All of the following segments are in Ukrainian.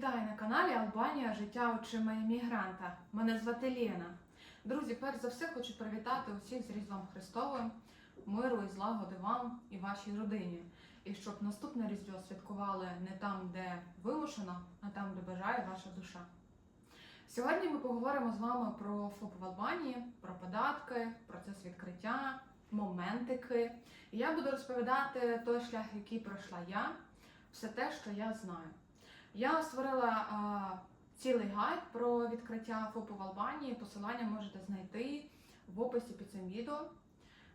Вітаю на каналі Албанія Життя очима іммігранта. Мене звати Лена. Друзі, перш за все хочу привітати усіх з Різдвом Христовим, миру і злагоди вам і вашій родині. І щоб наступне Різдво святкували не там, де вимушено, а там, де бажає ваша душа. Сьогодні ми поговоримо з вами про ФОП в Албанії, про податки, процес відкриття, моментики. І я буду розповідати той шлях, який пройшла я, все те, що я знаю. Я створила цілий гайд про відкриття ФОПу в Албанії. Посилання можете знайти в описі під цим відео.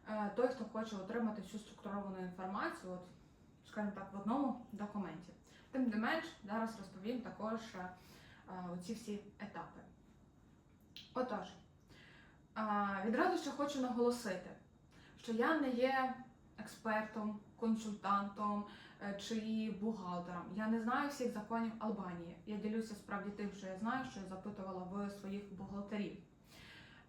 Е, Той, хто хоче отримати всю структуровану інформацію, от, скажімо так, в одному документі. Тим не менш, зараз розповім також е, оці всі етапи. Отож, відразу ще хочу наголосити, що я не є експертом, консультантом чи бухгалтером. Я не знаю всіх законів Албанії. Я ділюся справді тим, що я знаю, що я запитувала в своїх бухгалтерів.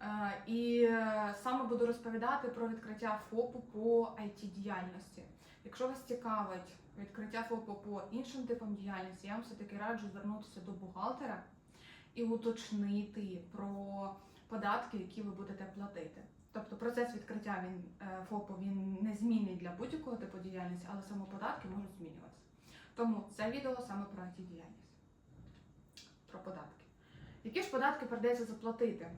Е, І е, саме буду розповідати про відкриття ФОПу по it діяльності. Якщо вас цікавить відкриття ФОПу по іншим типам діяльності, я вам все-таки раджу звернутися до бухгалтера і уточнити про податки, які ви будете платити. Тобто процес відкриття він е, ФОПу він не змінний для будь-якого типу діяльності, але саме податки можуть змінюватися. Тому це відео саме про it діяльність. Про податки. Які ж податки придеться заплатити?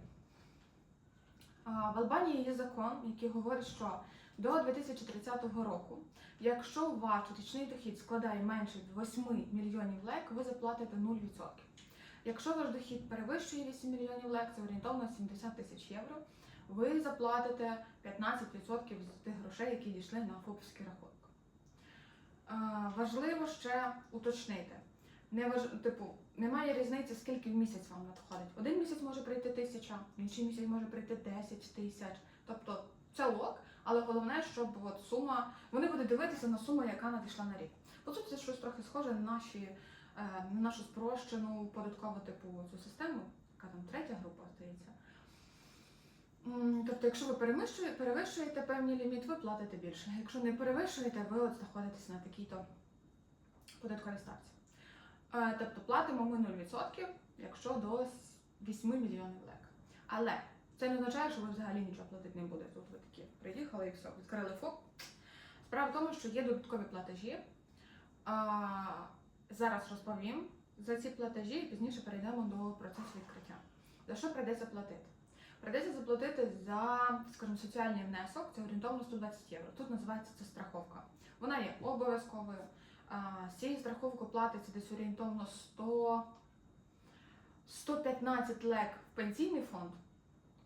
В Албанії є закон, який говорить, що до 2030 року, якщо ваш річний дохід складає менше 8 мільйонів лек, ви заплатите 0%. Якщо ваш дохід перевищує 8 мільйонів лек, це орієнтовно 70 тисяч євро, ви заплатите 15% з тих грошей, які дійшли на ФОПський рахунок. Важливо ще уточнити. Не важ... типу, немає різниці, скільки в місяць вам надходить. Один місяць може прийти тисяча, інший місяць може прийти 10 тисяч. Тобто це лок, але головне, щоб от сума. Вони будуть дивитися на суму, яка надійшла на рік. По суті, це щось трохи схоже на наші, е, на нашу спрощену податкову типу цю систему, яка там третя група, здається. Тобто, якщо ви перевищуєте, певний ліміт, ви платите більше. Якщо не перевищуєте, ви от знаходитесь на такій-то податковій ставці. Е, Тобто платимо ми 0%, якщо до 8 мільйонів лек. Але це не означає, що ви взагалі нічого платити не будете. Тут ви такі приїхали і все, відкрили ФОП. Справа в тому, що є додаткові платежі. Зараз розповім за ці платежі і пізніше перейдемо до процесу відкриття. За що прийдеться платити? Прийдеться заплатити за, скажімо, соціальний внесок, це орієнтовно 120 євро. Тут називається це страховка. Вона є обов'язковою. З цієї страховки платиться десь орієнтовно 100, 115 лек в пенсійний фонд,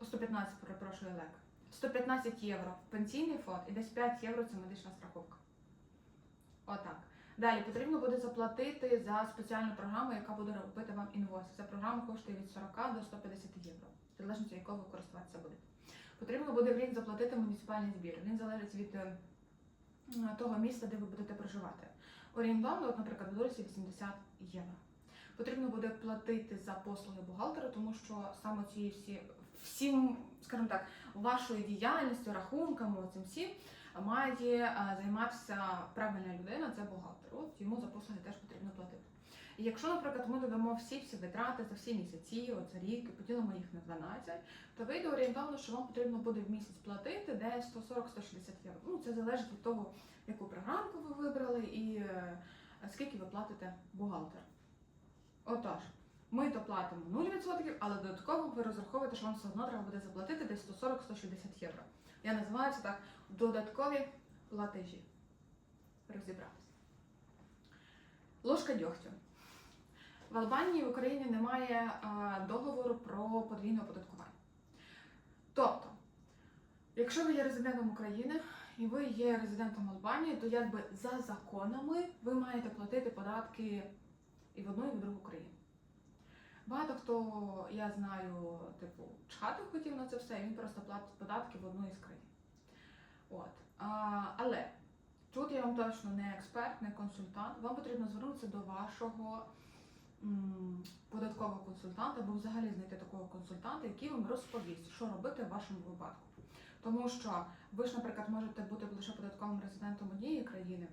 115, перепрошую, лек, 115 євро в пенсійний фонд і десь 5 євро це медична страховка. Отак. Далі потрібно буде заплатити за спеціальну програму, яка буде робити вам інвойс. Ця програма коштує від 40 до 150 євро, залежності, якого користуватися будете. Потрібно буде в рік заплатити муніципальний збір. Він залежить від е, того міста, де ви будете проживати. Орієнтовно, наприклад, в Доросі 80 євро. Потрібно буде платити за послуги бухгалтера, тому що саме ці всі всім, скажімо так, вашою діяльністю, рахунками, цим всім має е, займатися правильна людина, це бухгалтер. От йому за послуги теж потрібно платити. І якщо, наприклад, ми додамо всі всі витрати за всі місяці, от за рік, і поділимо їх на 12, то вийде орієнтовно, що вам потрібно буде в місяць платити десь 140-160 євро. Ну, це залежить від того, яку програмку ви вибрали і е, скільки ви платите бухгалтер. Отож, ми то платимо 0%, але додатково ви розраховуєте, що вам все одно треба буде заплатити десь 140-160 євро. Я називаю це так додаткові платежі. Розібратися. Ложка дьогтю. В Албанії в Україні немає е, договору про подвійне оподаткування. Тобто, якщо ви є резидентом України і ви є резидентом Албанії, то якби за законами ви маєте платити податки і в одну, і в другу країну. Багато хто, я знаю, типу, чхати хотів на це все, і він просто платить податки в одну із країн. От. А, але тут я вам точно не експерт, не консультант. Вам потрібно звернутися до вашого податкового консультанта, або взагалі знайти такого консультанта, який вам розповість, що робити в вашому випадку. Тому що ви ж, наприклад, можете бути лише податковим резидентом однієї країни,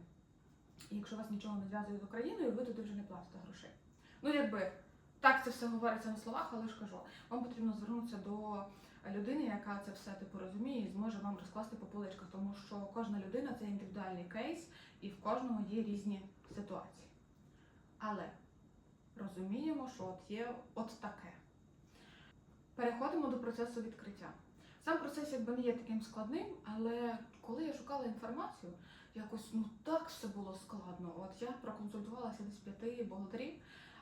і якщо вас нічого не зв'язує з Україною, ви туди вже не платите грошей. Ну, якби так це все говориться на словах, але ж кажу, вам потрібно звернутися до людини, яка це все типу розуміє і зможе вам розкласти по поличках, тому що кожна людина це індивідуальний кейс, і в кожного є різні ситуації. Але розуміємо, що от є от таке. Переходимо до процесу відкриття. Сам процес якби не є таким складним, але коли я шукала інформацію, якось ну так все було складно. От я проконсультувалася десь п'яти бухгалтерів.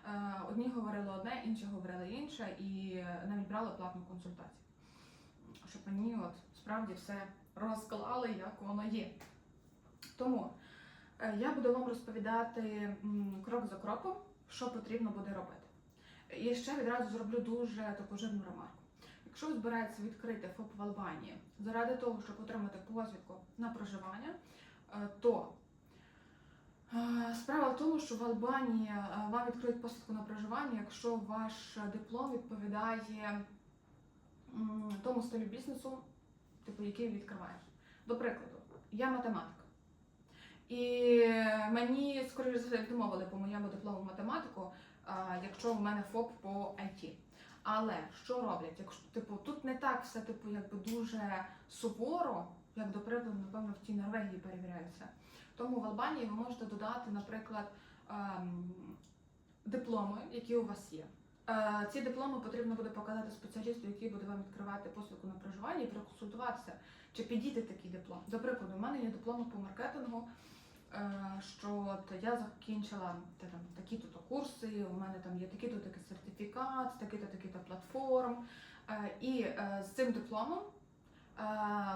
Е, Одні говорили одне, інші говорили інше, і навіть брали платну консультацію. Щоб мені от справді все розклали, як воно є. Тому е, я буду вам розповідати крок за кроком, що потрібно буде робити. І ще відразу зроблю дуже таку жирну ремарку. Якщо ви збираєтеся відкрити ФОП в Албанії заради того, щоб отримати посвідку на проживання, е, то е, справа в тому, що в Албанії е, вам відкриють посвідку на проживання, якщо ваш диплом відповідає тому стилю бізнесу, типу, який відкриваєш. До прикладу, я математик. І мені, скоріше за все, відмовили по моєму диплому математику, якщо в мене ФОП по IT. Але що роблять? Якщо типу тут не так все типу якби дуже суворо, як до прикладу, напевно, в тій Норвегії перевіряється. Тому в Албанії ви можете додати, наприклад, ем, дипломи, які у вас є. Е, Ці дипломи потрібно буде показати спеціалісту, який буде вам відкривати посвідку на проживання, і проконсультуватися, чи підійде такий диплом. До прикладу, у мене є дипломи по маркетингу, що от я закінчила там такі-то курси, у мене там є такий-то такий сертифікат, такий-то такий-то платформ. Е, І е, з цим дипломом е,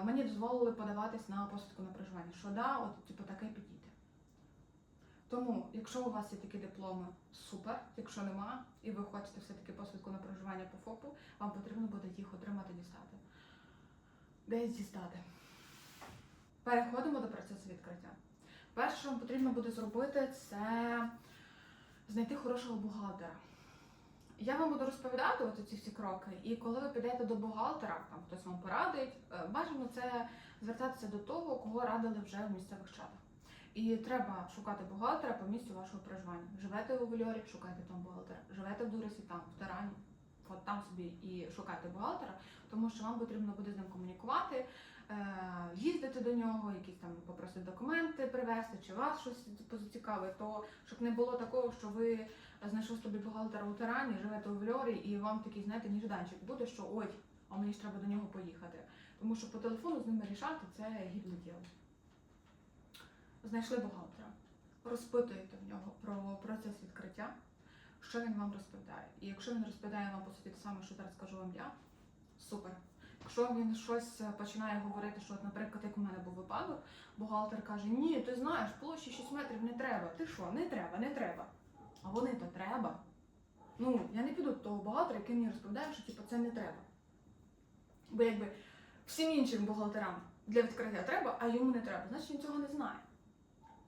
мені дозволили подаватись на посвідку на проживання, що да, от типу таке підійде. Тому, якщо у вас є такі дипломи, супер. Якщо нема, і ви хочете все-таки посвідку на проживання по ФОПу, вам потрібно буде їх отримати дістати. Десь дістати. Переходимо до процесу відкриття. Перше, що вам потрібно буде зробити, це знайти хорошого бухгалтера. Я вам буду розповідати от ці всі кроки, і коли ви підете до бухгалтера, там хтось вам порадить, е, бажано це звертатися до того, кого радили вже в місцевих чатах. І треба шукати бухгалтера по місцю вашого проживання. Живете у Вольорі, шукайте там бухгалтера. Живете в Дуресі, там, в Тарані, от там собі і шукайте бухгалтера, тому що вам потрібно буде з ним комунікувати, їздити до нього, якісь там попросити документи привезти, чи вас щось зацікавить, то щоб не було такого, що ви знайшли собі бухгалтера у Тарані, живете у Вольорі, і вам такий, знаєте, ніжданчик буде, що ой, а мені ж треба до нього поїхати. Тому що по телефону з ними рішати це гідне діло. Знайшли бухгалтера, розпитуєте в нього про процес відкриття, що він вам розповідає. І якщо він розповідає вам по суті те саме, що зараз скажу вам я, супер. Якщо він щось е, починає говорити, що, наприклад, як у мене був випадок, бухгалтер каже: Ні, ти знаєш, площі 6 метрів не треба. Ти що, не треба, не треба. А вони то треба. Ну, я не піду до того бухгалтера, який мені розповідає, що типу, це не треба. Бо якби всім іншим бухгалтерам для відкриття треба, а йому не треба, значить він цього не знає.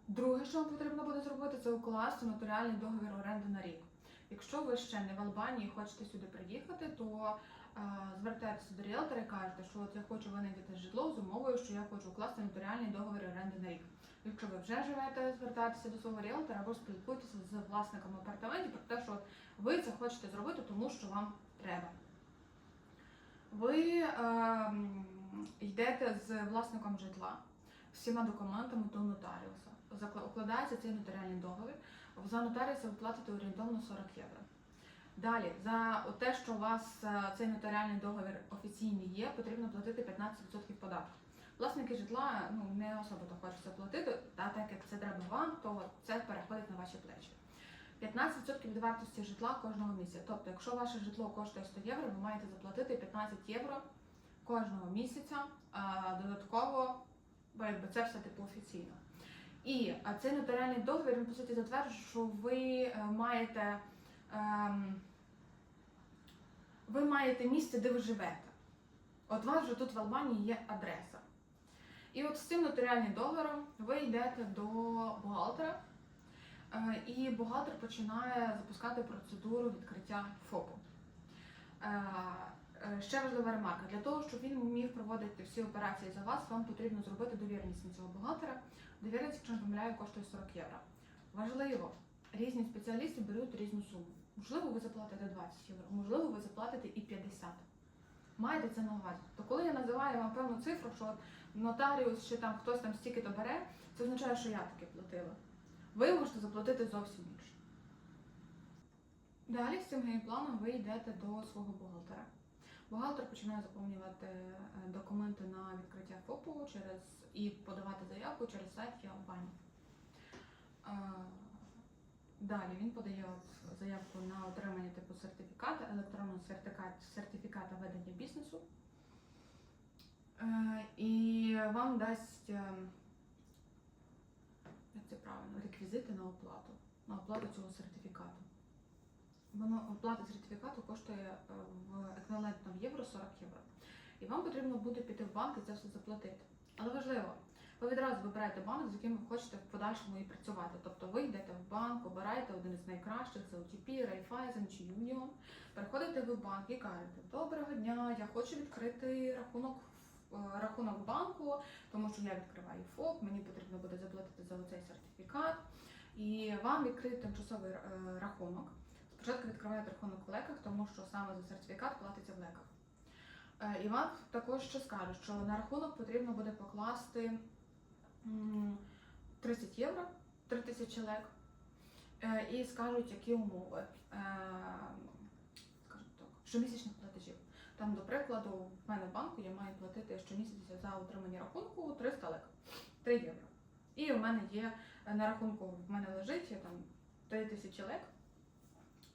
Друге, що вам потрібно буде зробити, це укласти нотаріальний договір оренди на рік. Якщо ви ще не в Албанії і хочете сюди приїхати, то е, звертайтеся до ріелтора і кажете, що от я хочу винайти житло з умовою, що я хочу укласти нотаріальний договір оренди на рік. Якщо ви вже живете, звертайтеся до свого ріелтора або спілкуйтеся з власником апартаментів про те, що ви це хочете зробити, тому що вам треба. Ви ем, йдете з власником житла всіма документами до нотаріуса. Укладається цей нотаріальний договір. За нотаріуса ви платите орієнтовно 40 євро. Далі, за те, що у вас е, цей нотаріальний договір офіційний є, потрібно платити 15% податку. Власники житла ну, не особо то хочеться платити, та так як це треба вам, то це переходить на ваші плечі. 15% від вартості житла кожного місяця. Тобто, якщо ваше житло коштує 100 євро, ви маєте заплатити 15 євро кожного місяця. Додатково, бо якби це все типу офіційно. І цей нотаріальний договір він по суті затверджує, що ви е, маєте ви маєте місце, де ви живете. От у вас вже тут в Албанії є адреса. І от з цим нотаріальним договором ви йдете до бухгалтера, е, і бухгалтер починає запускати процедуру відкриття ФОПу. Е, е, Ще важлива ремарка. Для того, щоб він міг проводити всі операції за вас, вам потрібно зробити довіреність на цього бухгалтера. Довіреність, якщо не помиляю, коштує 40 євро. Важливо, різні спеціалісти беруть різну суму. Можливо, ви заплатите 20 євро, можливо, ви заплатите і 50. Маєте це на увазі. То коли я називаю вам певну цифру, що нотаріус чи там хтось там стільки то бере, це означає, що я таки платила. Ви можете заплатити зовсім більше. Далі з цим геймпланом ви йдете до свого бухгалтера. Бухгалтер починає заповнювати е, документи на відкриття ФОПу через і подавати заявку через сайт Ялбані. Далі він подає заявку на отримання типу сертифіката, електронного сертифіката, сертифіката ведення бізнесу. Е, І вам дасть, е, як це правильно, реквізити на оплату, на оплату цього сертифікату. Воно оплата сертифікату коштує е, в еквівалентному євро 40 євро. І вам потрібно буде піти в банк і це все заплатити. Але важливо, ви відразу вибираєте банк, з яким ви хочете в подальшому і працювати. Тобто ви йдете в банк, обираєте один із найкращих, це OTP, Raiffeisen чи Union. Приходите ви в банк і кажете, доброго дня, я хочу відкрити рахунок е, рахунок банку, тому що я відкриваю ФОП, мені потрібно буде заплатити за оцей сертифікат. І вам відкриють тимчасовий е, рахунок. Спочатку відкриваєте рахунок в леках, тому що саме за сертифікат платиться в леках. Е, І вам також ще скажуть, що на рахунок потрібно буде покласти 30 євро, 3 тисячі лек, і скажуть, які умови. Е, Скажу так, щомісячних платежів. Там, до прикладу, в мене в банку я маю платити щомісяця за отримання рахунку 300 лек, 3 євро. І в мене є е, на рахунку, в мене лежить там 3 тисячі лек.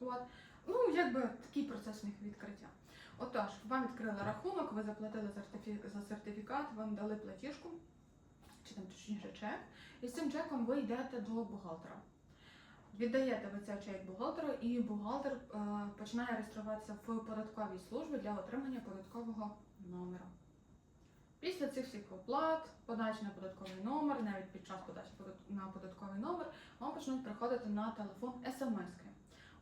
От. Ну, якби такий процес у них відкриття. Отож, вам відкрили рахунок, ви заплатили за сертифікат, вам дали платіжку, чи там точніше чек, і з цим чеком ви йдете до бухгалтера. Віддаєте ви цей чек бухгалтеру, і бухгалтер е, починає реєструватися в податковій службі для отримання податкового номера. Після цих всіх оплат, подачі на податковий номер, навіть під час подачі на податковий номер, вам почнуть приходити на телефон смски.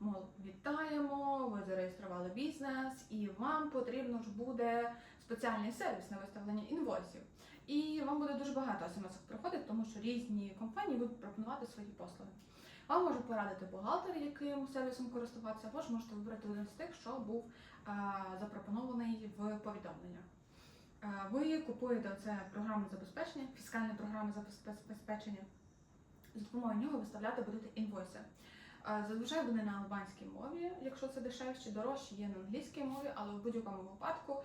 Мол, вітаємо, ви зареєстрували бізнес, і вам потрібно ж буде спеціальний сервіс на виставлення інвойсів. І вам буде дуже багато смс приходить, тому що різні компанії будуть пропонувати свої послуги. Вам може порадити бухгалтер, яким сервісом користуватися, або ж можете вибрати один з тих, що був е, запропонований в повідомленнях. Е, Ви купуєте оце програмне забезпечення, фіскальне програмне забезпечення. За допомогою нього виставляти будете інвойси. Е, Зазвичай вони на албанській мові, якщо це дешевші, дорожчі є на англійській мові, але в будь-якому випадку,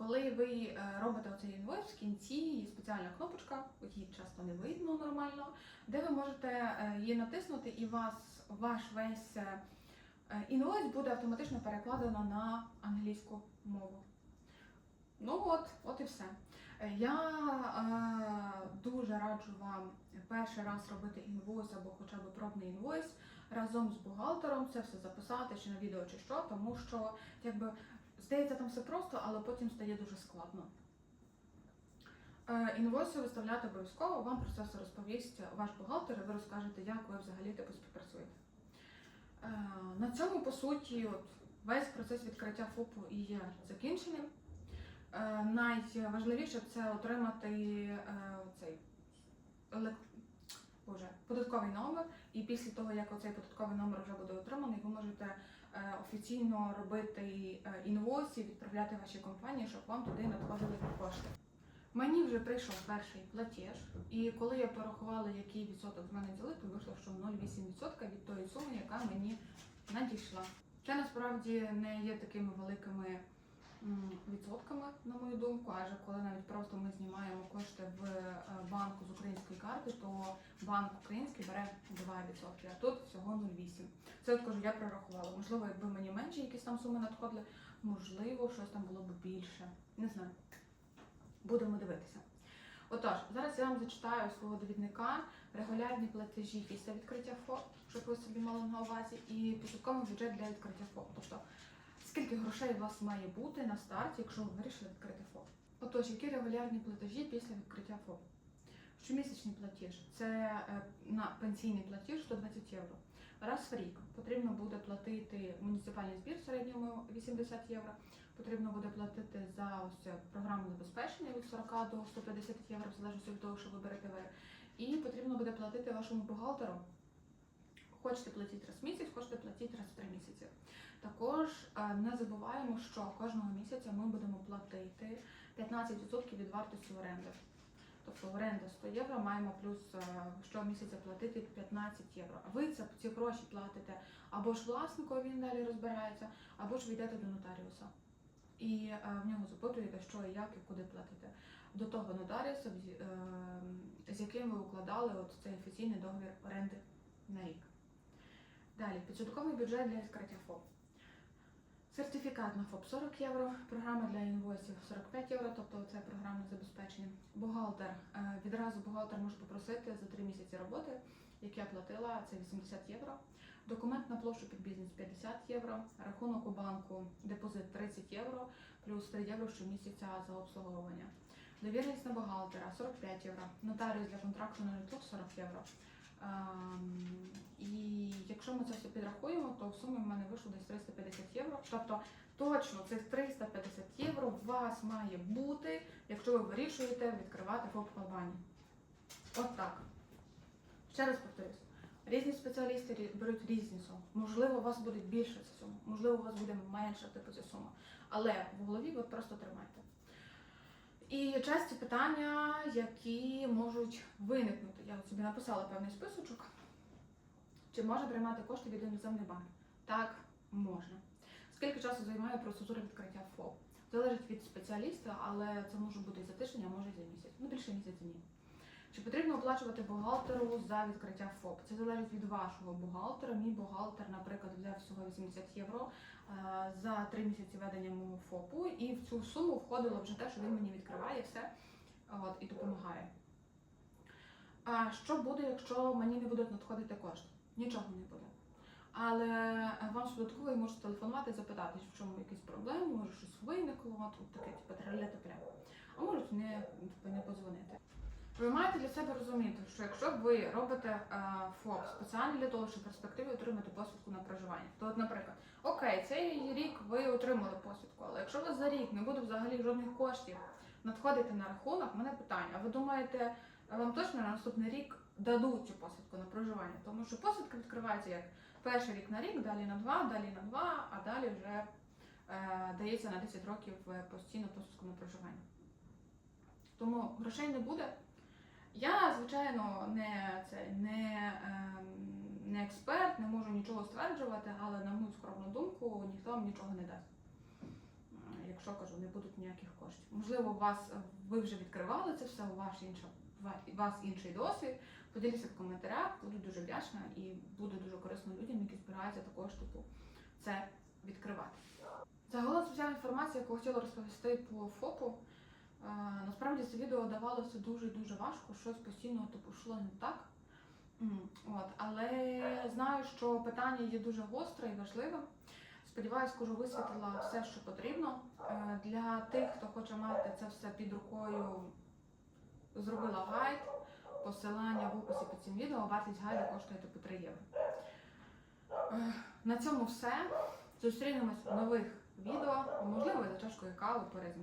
коли ви е, робите оцей інвойс, в кінці є спеціальна кнопочка, її часто не видно нормально, де ви можете е, її натиснути, і вас ваш весь е, інвойс буде автоматично перекладено на англійську мову. Ну от, от і все. Я е, дуже раджу вам перший раз робити інвойс або хоча б пробний інвойс разом з бухгалтером, це все записати чи на відео, чи що, тому що якби здається там все просто, але потім стає дуже складно. Е, Інвойси виставляти обов'язково, вам про це все розповість ваш бухгалтер, і ви розкажете, як ви взагалі типу співпрацюєте. Е, На цьому, по суті, от, весь процес відкриття ФОПу і є закінченим. Е, Найважливіше це отримати цей. Боже, податковий номер, і після того, як оцей податковий номер вже буде отриманий, ви можете офіційно робити е, інвойс і відправляти вашій компанії, щоб вам туди надходили кошти. Мені вже прийшов перший платіж, і коли я порахувала, який відсоток з мене взяли, то вийшло, що 0,8% від тої суми, яка мені надійшла. Це насправді не є такими великими відсотками, на мою думку, адже коли навіть просто ми знімаємо кошти в е, банку з української карти, то банк український бере 2%, а тут всього 0,8%. Це кажу, я прорахувала. Можливо, якби мені менше якісь там суми надходили, можливо, щось там було б більше. Не знаю. Будемо дивитися. Отож, зараз я вам зачитаю свого довідника регулярні платежі після відкриття ФОП, щоб ви собі мали на увазі, і підсумковий бюджет для відкриття ФОП. Тобто, скільки грошей у вас має бути на старті, якщо ви вирішили відкрити ФОП. Отож, які регулярні платежі після відкриття ФОП? Щомісячний платіж це е, на пенсійний платіж 120 євро. Раз в рік потрібно буде платити муніципальний збір в середньому 80 євро. Потрібно буде платити за ось це програмне забезпечення від 40 до 150 євро, в залежності від того, що ви берете ви. І потрібно буде платити вашому бухгалтеру. Хочете платити раз в місяць, хочете платити раз в три місяці. Також е, не забуваємо, що кожного місяця ми будемо платити 15% від вартості оренди. Тобто оренда 100 євро, маємо плюс е, щомісяця платити 15 євро. А ви це ці гроші платите або ж власнику, він далі розбирається, або ж ви йдете до нотаріуса. І е, в нього запитуєте, що і як і куди платите. До того нотаріуса, з- яким ви укладали от цей офіційний договір оренди на рік. Далі, підсудковий бюджет для відкриття ФОП. Сертифікат на ФОП 40 євро, програма для інвойсів 45 євро, тобто це програмне забезпечення. Бухгалтер. е, Відразу бухгалтер може попросити за 3 місяці роботи, як я платила, це 80 євро. Документ на площу під бізнес 50 євро, рахунок у банку, депозит 30 євро, плюс 3 євро щомісяця за обслуговування. Довірність на бухгалтера 45 євро, нотаріус для контракту на житло 40 євро. Ем, і якщо ми це все підрахуємо, то в сумі в мене вийшло десь 350 євро. Тобто точно цих 350 євро у вас має бути, якщо ви вирішуєте відкривати ФОП Албанії. От так. Ще раз повторюсь. Різні спеціалісти беруть різні суми. Можливо, у вас буде більше ця сума, можливо, у вас буде менша типу ця сума. Але в голові ви просто тримайте. І часті питання, які можуть виникнути. Я собі написала певний списочок. Чи може приймати кошти від іноземний банк? Так, можна. Скільки часу займає процедура відкриття ФОП? Залежить від спеціаліста, але це може бути за тиждень, а може за місяць. Ну, більше місяця ні. Чи потрібно оплачувати бухгалтеру за відкриття ФОП? Це залежить від вашого бухгалтера. Мій бухгалтер, наприклад, взяв всього 80 євро е, за три місяці ведення мого ФОПу, і в цю суму входило вже те, що він мені відкриває все от, і допомагає. А що буде, якщо мені не будуть надходити кошти? Нічого не буде. Але вам додатково може телефонувати запитати, в чому якісь проблеми, може щось виникло, тут таке типу траля та А можуть не, типу, не подзвонити. Ви маєте для себе розуміти, що якщо ви робите е, ФОП спеціально для того, щоб в отримати посвідку на проживання, то от, наприклад, окей, цей рік ви отримали посвідку, але якщо у вас за рік не буде взагалі жодних коштів надходити на рахунок, мене питання. А ви думаєте, вам точно на наступний рік дадуть цю посвідку на проживання? Тому що посвідка відкривається як перший рік на рік, далі на два, далі на два, а далі вже е, дається на 10 років е, постійно посвідку на проживання. Тому грошей не буде. Я, звичайно, не, це, не, ем, не експерт, не можу нічого стверджувати, але на мою скромну думку, ніхто вам нічого не дасть. Е, Якщо кажу, не будуть ніяких коштів. Можливо, у вас ви вже відкривали це все, у вас інша у вас інший досвід. Поділіться в коментарях, буду дуже вдячна і буде дуже корисно людям, які збираються також типу це відкривати. Загалом вся інформація, яку хотіла розповісти по ФОПу. Насправді це відео давалося дуже дуже важко, щось постійно типу йшло не так. От, але знаю, що питання є дуже гостре і важливе. Сподіваюсь, скоро висвітлила все, що потрібно. Е, Для тих, хто хоче мати це все під рукою, зробила гайд. Посилання в описі під цим відео. Вартість гайду коштує типу 3 євро. Е, На цьому все. Зустрінемось в нових відео. Можливо, за чашкою кави перед.